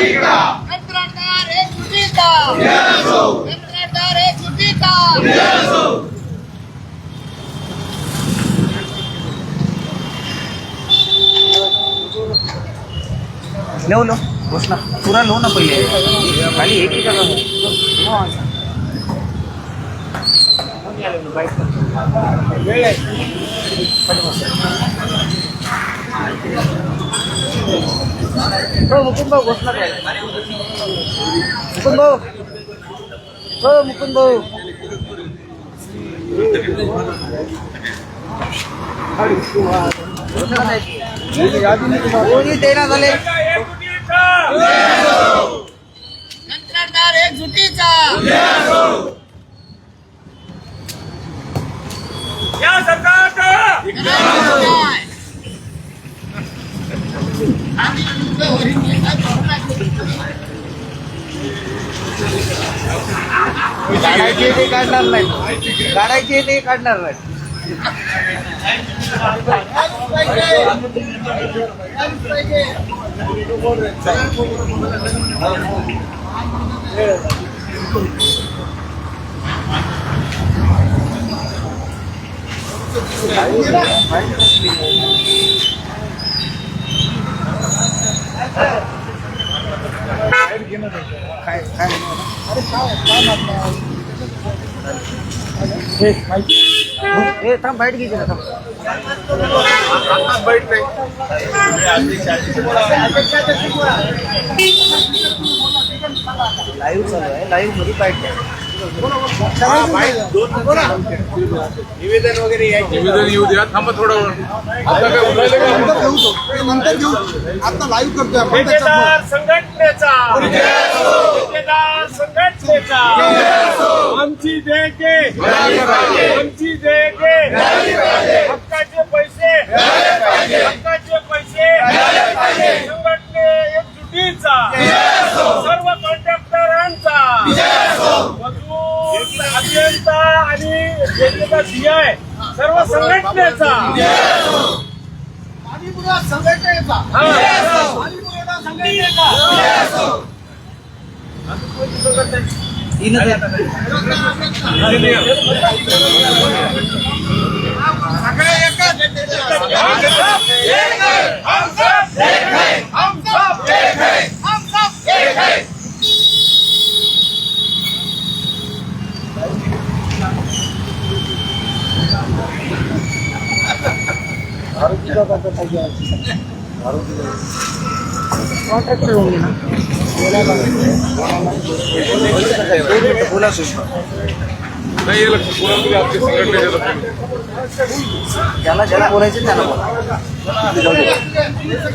कंत्राटदार एक चुकीचा कंत्राटदार एक चुकीचा लो लो बस ना पुरा लो ना पहिले। खाली एक ही जगह। हो मुकुंद भाऊ घोषणा काय मुकुंद भाऊ हो मुकुंद भाऊ घोषणा नाही. कोणी देना झाले कंत्राटदार एक चुकीचा या सरकारचं काय? काढायचे ते काढणार नाही काढायचे ते काढणार नाही काय काय ए थांब बाईट घ्यायची ना थांब. लाईव्ह चालू आहे. लाईव्हमध्ये बाईट निवेदन येऊ द्या. थांबा थोडं वेळ. आता काय बोलायला काय? नंतर घेऊ. आता लाईव्ह करतोय आपण ठेकेदार संघटनेचा. ठेकेदार संघटनेचा. आमची देयके आमची देयके हक्काचे पैसे हक्काचे पैसे संघटने एकजुटीचा सर्व कॉन्ट्रॅक्टरांचा मजूर अभियंता ठेकेदार सीआय सर्व संघटनेचा. पाणीपुरा संघटनेचा. हा. पाणीपुरवठा संघटनेचा. सगळे एकच. कॉन्ट्रॅक्टर होऊन गेला बोला सुषमा नाही येईल कोणातरी आपली संघटनेच्या लक्षात. ज्याला ज्याला बोलायचं त्याला बोला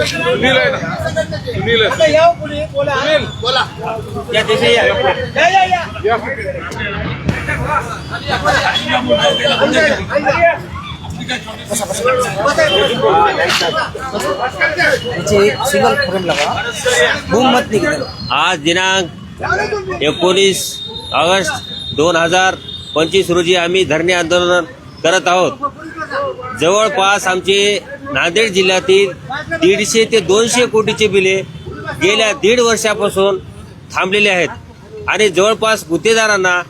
सुनील आहे ना सुनील आहे या पुढे बोला बोला या. सिंगल फ्रेम लगा बूम मत आज दिनांक एकोणीस ऑगस्ट दोन हजार पंचवीस रोजी आम्ही धरणे आंदोलन करत आहोत. जवळपास आमचे नांदेड जिल्ह्यातील दीडशे ते दोनशे कोटीचे बिले गेल्या दीड वर्षापासून थांबलेले आहेत. आणि जवळपास गुत्तेदारांना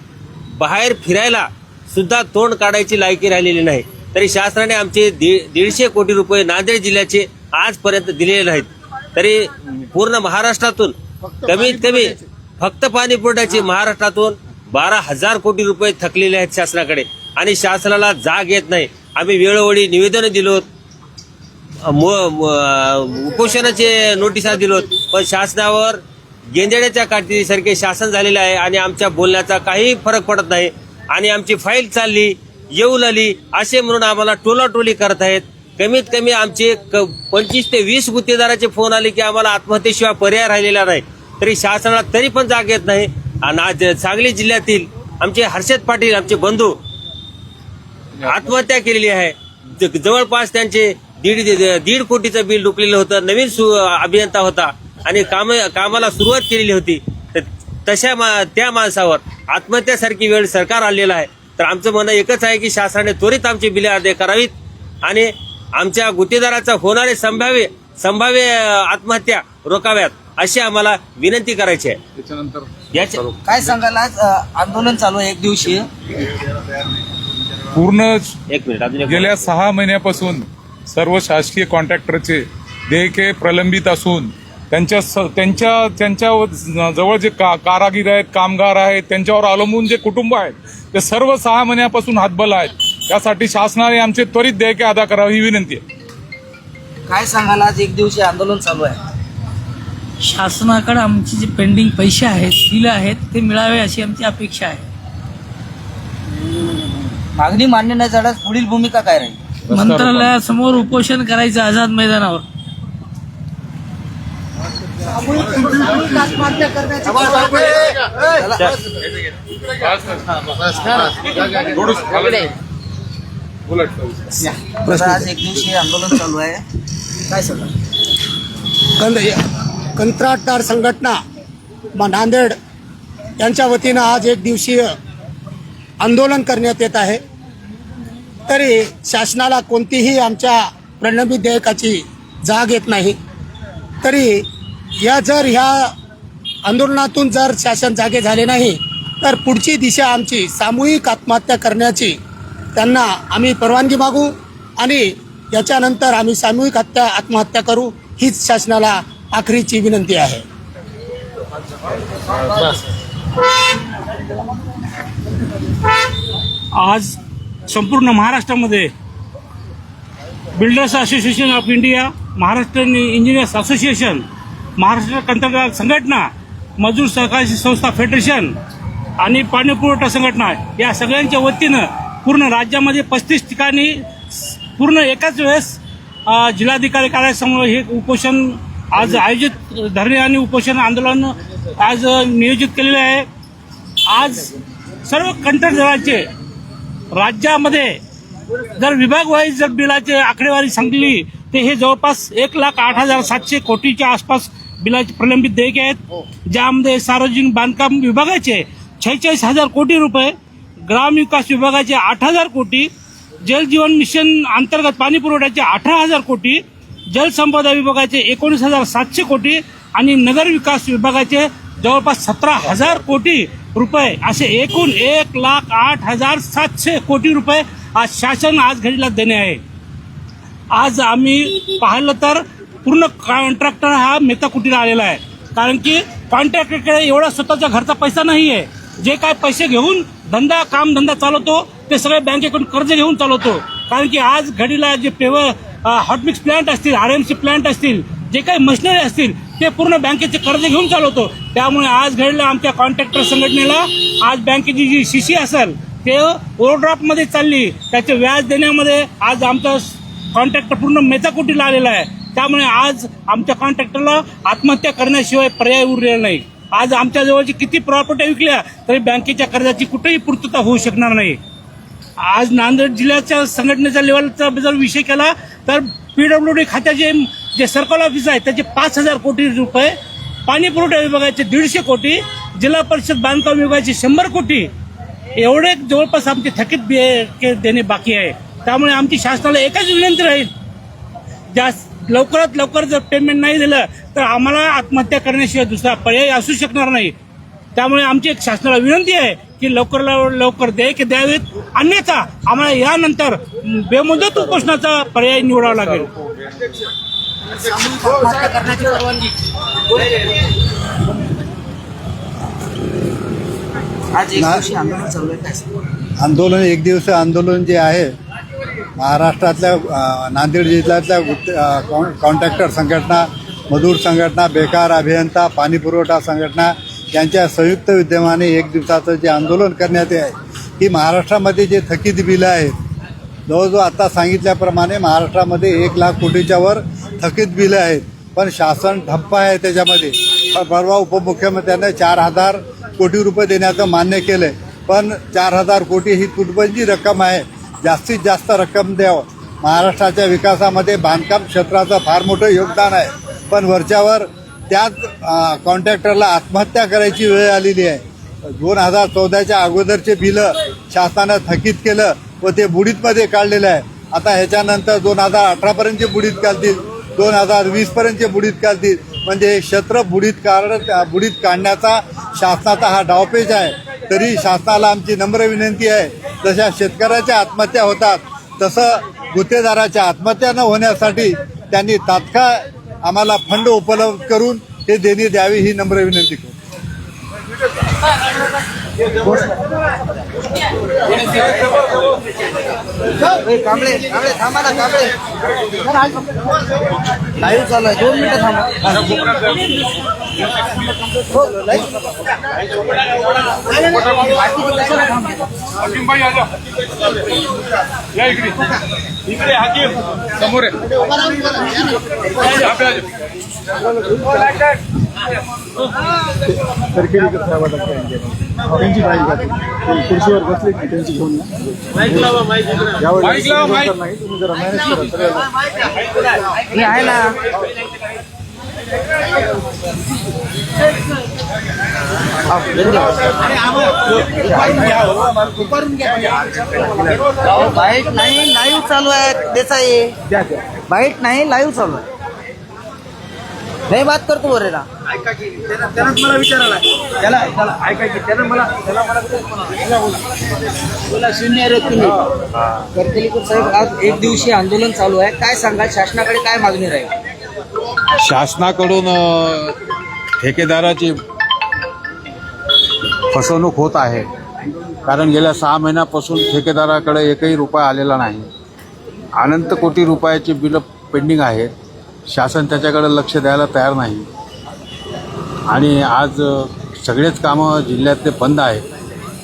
बाहेर फिरायला सुद्धा तोंड काढायची लायकी राहिलेली नाही. तरी शासनाने आमचे दीड दीडशे कोटी रुपये नांदेड जिल्ह्याचे आजपर्यंत दिलेले नाहीत. तरी पूर्ण महाराष्ट्रातून कमीत कमी फक्त पाणी पुरवठ्याचे महाराष्ट्रातून बारा हजार कोटी रुपये थकलेले आहेत शासनाकडे. आणि शासनाला जाग येत नाही. आम्ही वेळोवेळी निवेदनं मु- उपोषणाचे नोटिसा दिलोत पण शासनावर गेंदेड्याच्या काठीसारखे शासन झालेले आहे आणि आमच्या बोलण्याचा काही फरक पडत नाही. आणि आमची फाईल चालली. येऊ लागली असे म्हणून आम्हाला टोलाटोली करत आहेत कमीत कमी आमचे क- पंचवीस ते वीस गुत्तेदाराचे फोन आले की आम्हाला आत्महत्येशिवाय पर्याय राहिलेला नाही. तरी शासनाला तरी पण जाग येत नाही. आणि आज सांगली जिल्ह्यातील आमचे हर्षद पाटील आमचे बंधू आत्महत्या केलेली आहे. ज- जवळपास त्यांचे दीड दीड कोटीचं बिल डुकलेलं होतं. नवीन सु अभियंता होता आणि काम कामाला सुरुवात केलेली होती. तर तशा मा- त्या माणसावर आत्महत्यासारखी वेळ सरकार आलेला आहे. तर आमचं म्हणणं एकच आहे की शासनाने त्वरित आमची बिले अदे करावीत आणि आमच्या गुत्तेदाराचा होणारे संभाव्य संभाव्य आत्महत्या रोखाव्यात अशी आम्हाला विनंती करायची आहे. त्याच्यानंतर याच्या काय सांगाल आज अ, आंदोलन चालू आहे एक दिवशी? पूर्ण एक मिनिट अजून एक गेल्या सहा महिन्यापासून सर्व शासकीय कॉन्ट्रॅक्टरचे देयके प्रलंबित असून त्यांच्या स- त्यांच्या त्यांच्या जवळ जे का कारागीर आहेत कामगार आहेत त्यांच्यावर अवलंबून जे कुटुंब आहेत ते सर्व सहा महिन्यापासून हातबल आहेत. त्यासाठी शासनाने आमचे त्वरित देयके अदा करावी ही विनंती आहे. काय सांगाल? आज एक दिवशी आंदोलन चालू आहे. शासनाकडे आमचे जे पेंडिंग पैसे आहेत बिलं आहेत ते मिळावे अशी आमची अपेक्षा आहे. मागणी मान्य नाही झाल्यास पुढील भूमिका काय राहील? मंत्रालयासमोर उपोषण करायचं आझाद मैदानावर. आता आज एक दिवशी आंदोलन चालू आहे. काय सांगाल कंद कंत्राटदार संघटना म- नांदेड यांच्या वतीनं आज एक दिवसीय आंदोलन करण्यात येत आहे. तरी शासनाला कोणतीही आमच्या प्रलंबित देयकाची जाग येत नाही. तरी या जर ह्या आंदोलनातून जर शासन जागे झाले नाही तर पुढची दिशा आमची सामूहिक आत्महत्या करण्याची त्यांना आम्ही परवानगी मागू आणि याच्यानंतर आम्ही सामूहिक हत्या आत्महत्या करू हीच शासनाला आखरीची विनंती आहे. आज संपूर्ण महाराष्ट्रामध्ये builders association of India Maharashtra engineers association Maharashtra कंत्राटदार संघटना मजूर सहकारी संस्था फेडरेशन आणि पाणी पुरवठा संघटना या सगळ्यांच्या वतीनं पूर्ण राज्यामध्ये पस्तीस ठिकाणी पूर्ण एकाच वेळेस जिल्हाधिकारी कार्यालयासमोर हे उपोषण आज आयोजित धरणे आणि उपोषण आंदोलन आज नियोजित केलेले आहे. आज सर्व कंत्राटदाराचे राज्यामध्ये जर विभाग वाईज जर बिलाचे आकडेवारी सांगली तर हे जवळपास एक लाख आठ हजार सातशे कोटीच्या आसपास बिलाचे प्रलंबित देयके आहेत ज्यामध्ये सार्वजनिक बांधकाम विभागाचे छेचाळीस हजार कोटी रुपये ग्रामविकास विभागाचे आठ हजार कोटी जल जीवन मिशन अंतर्गत पाणी पुरवठ्याचे अठरा हजार कोटी जलसंपदा विभागाचे एकोणीस हजार सातशे कोटी आणि नगर विकास विभागाचे जवळपास सतरा हजार कोटी रुपये. असे एकूण एक लाख आठ हजार सातशे कोटी रुपये आज शासन आज घडीला देणे आहे. आज आम्ही पाहिलं तर पूर्ण कॉन्ट्रॅक्टर हा मेताकुटीला आलेला आहे. कारण की कॉन्ट्रॅक्टरकडे एवढा स्वतःच्या घरचा पैसा नाही आहे जे काय पैसे घेऊन धंदा काम धंदा चालवतो ते सगळे बँकेकडून कर्ज घेऊन चालवतो. कारण की आज घडीला जे पेवर हॉटमिक्स प्लांट असतील आर एम सी प्लांट असतील जे काही मशिनरी असतील ते पूर्ण बँकेचे कर्ज घेऊन चालवतो. त्यामुळे आज घडीला आमच्या कॉन्ट्रॅक्टर संघटनेला. आज बँकेची जी शिशी असेल ते ओव्हरड्राफ्टमध्ये चालली. त्याचे व्याज देण्यामध्ये आज आमचा कॉन्ट्रॅक्टर पूर्ण मेचाकुटीला आलेला आहे. त्यामुळे आज आमच्या कॉन्ट्रॅक्टरला आत्महत्या करण्याशिवाय पर्याय उरलेला नाही. आज आमच्या जवळची किती प्रॉपर्टी विकल्या तरी बँकेच्या कर्जाची कुठेही पूर्तता होऊ शकणार नाही. आज नांदेड जिल्ह्याच्या संघटनेच्या लेवलचा जर विषय केला तर पीडब्ल्यू डी खात्याचे जे सर्कल ऑफिस आहे त्याचे पाच हजार कोटी रुपये पाणी पुरवठा विभागाचे दीडशे कोटी जिल्हा परिषद बांधकाम विभागाचे शंभर कोटी एवढे जवळपास आमचे थकीत बे- देणे बाकी आहे. त्यामुळे आमची शासनाला एकच विनंती राहील जास्त लवकरात लवकर जर पेमेंट नाही दिलं तर आम्हाला आत्महत्या करण्याशिवाय दुसरा पर्याय असू शकणार नाही. त्यामुळे आमची एक शासनाला विनंती आहे की लवकर लवकर देयके द्यावेत. अन्यथा आम्हाला यानंतर बेमुदत उपोषणाचा पर्याय निवडावा लागेल. आंदोलन आंदोलन एक दिवसीय आंदोलन जे आहे महाराष्ट्रातल्या नांदेड जिल्ह्यातल्या गुत्त- कॉन- कॉन्ट्रॅक्टर संघटना मजूर संघटना बेकार अभियंता पाणी पुरवठा संघटना यांच्या संयुक्त विद्यमाने एक दिवसाचं जे आंदोलन करण्यात आहे की महाराष्ट्रामध्ये जे थकीत बिलं आहेत जवळजवळ आता सांगितल्याप्रमाणे महाराष्ट्रामध्ये एक लाख कोटीच्या वर थकीत बिलं आहेत. पण शासन ठप्प आहे त्याच्यामध्ये. परवा उपमुख्यमंत्र्यांनी चार हजार कोटी रुपये देण्याचं मान्य केलं आहे पण चार हजार कोटी ही तुटबंदी रक्कम आहे. जास्तीत जास्त रक्कम द्यावं. महाराष्ट्राच्या विकासामध्ये बांधकाम क्षेत्राचं फार मोठं योगदान आहे. पण वरच्यावर त्याच कॉन्ट्रॅक्टरला आत्महत्या करायची वेळ आलेली आहे. दोन हजार चौदाच्या अगोदरचे बिलं शासनानं थकीत केलं व ते बुडीतमध्ये काढलेलं आहे. आता ह्याच्यानंतर दोन हजार अठरापर्यंतचे बुडीत काढतील दोन हजार वीसपर्यंतचे बुडीत काढतील. म्हणजे क्षेत्र बुडीत काढ बुडीत काढण्याचा शासनाचा हा डावपेच आहे. तरी शासनाला आमची नम्र विनंती आहे जशा शेतकऱ्याच्या आत्महत्या होतात तसं गुत्तेदाराच्या आत्महत्या न होण्यासाठी त्यांनी तात्काळ आम्हाला फंड उपलब्ध करून हे देणी द्यावी ही नम्र विनंती करतो. कांबळे कांबळे थांबा ना कांबळे. लाईव्ह चालू आहे. दोन मिनिटं थांबा. हकीम भाई हाकीमबाई आजा. या इकडे. इकडे हकीम. समोर आहे. आपल्या माईक लावा माईक आहे ना. बाईट नाही लाईव्ह चालू आहे देसाई. बाईट नाही लाईव्ह चालू आहे. नाही बात करतो बोरे ना त्यानंच मला विचारायला त्याला त्याला ऐका की त्यानं मला त्याला मला बोला. शून्य रे तुम्ही. करतेलीकर साहेब आज एक दिवशी आंदोलन चालू आहे. काय सांगाल? शासनाकडे काय मागणी राहील? शासनाकडून ठेकेदाराची फसवणूक होत आहे. कारण गेल्या सहा महिन्यापासून ठेकेदाराकडे एकही रुपया आलेला नाही. अनंत कोटी रुपयाची बिलं पेंडिंग आहेत शासन त्याच्याकडे लक्ष द्यायला तयार नाही. आणि आज सगळेच कामं जिल्ह्यातले बंद आहेत.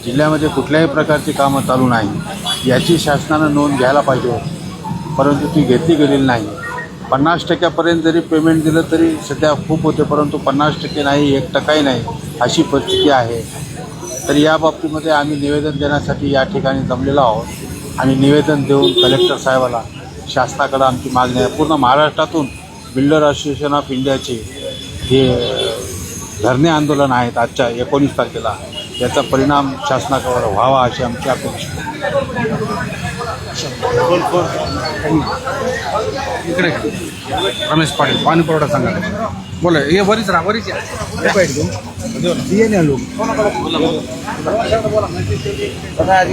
जिल्ह्यामध्ये कुठल्याही प्रकारची कामं चालू नाही. याची शासनानं नोंद घ्यायला पाहिजे परंतु ती घेतली गेलेली नाही. पन्नास टक्क्यापर्यंत जरी पेमेंट दिलं तरी सध्या खूप होते परंतु पन्नास टक्के नाही एक टक्काही नाही अशी परिस्थिती आहे. तर या बाबतीमध्ये आम्ही निवेदन देण्यासाठी या ठिकाणी जमलेलो आहोत. आणि निवेदन देऊन कलेक्टर साहेबाला शासनाकडं आमची मागणी आहे. पूर्ण महाराष्ट्रातून बिल्डर असोसिएशन ऑफ इंडियाचे हे धरणे आंदोलन आहेत आजच्या एकोणीस तारखेला. याचा परिणाम शासनाकडे व्हावा अशी आमची अपेक्षा इकडे. रमेश पाटील पाणी पुरवठा सांगा बोला हे वरीच राहा वरीच या. आता आज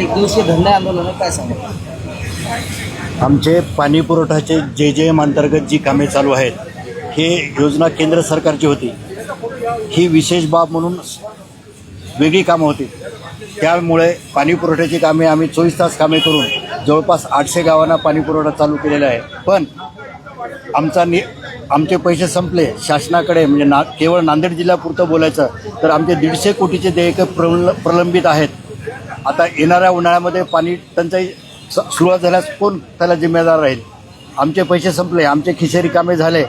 धंदा आंदोलन आहे, काय सांगा आमचे पाणी पुरवठ्याचे जे जे एम अंतर्गत जी कामे चालू आहेत हे योजना केंद्र सरकारची होती. ही विशेष बाब म्हणून वेगळी कामं होती. त्यामुळे पाणी पुरवठ्याची कामे आम्ही चोवीस तास कामे करून जवळपास आठशे गावांना पाणी पुरवठा चालू केलेला आहे. पण आमचा नि आमचे पैसे संपले. शासनाकडे म्हणजे ना केवळ नांदेड जिल्ह्यापुरतं बोलायचं तर आमचे दीडशे कोटीचे देयकं प्रल प्रलंबित आहेत. आता येणाऱ्या उन्हाळ्यामध्ये पाणी टंचाई स- सुरुवात झाल्यास कोण त्याला जिम्मेदार राहील? आमचे पैसे संपले आमचे खिशेरी कामे झाले.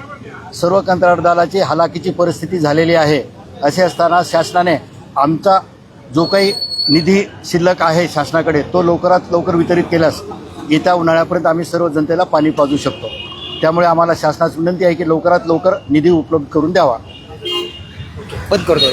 सर्व कंत्राटदाराची हलाखीची परिस्थिती झालेली आहे. असे असताना शासनाने आमचा जो काही निधी शिल्लक आहे शासनाकडे तो लवकरात लवकर वितरित केल्यास येत्या उन्हाळ्यापर्यंत आम्ही सर्व जनतेला पाणी पाजू शकतो. त्यामुळे आम्हाला शासनास विनंती आहे की लवकरात लवकर निधी उपलब्ध करून द्यावा. बंद करतो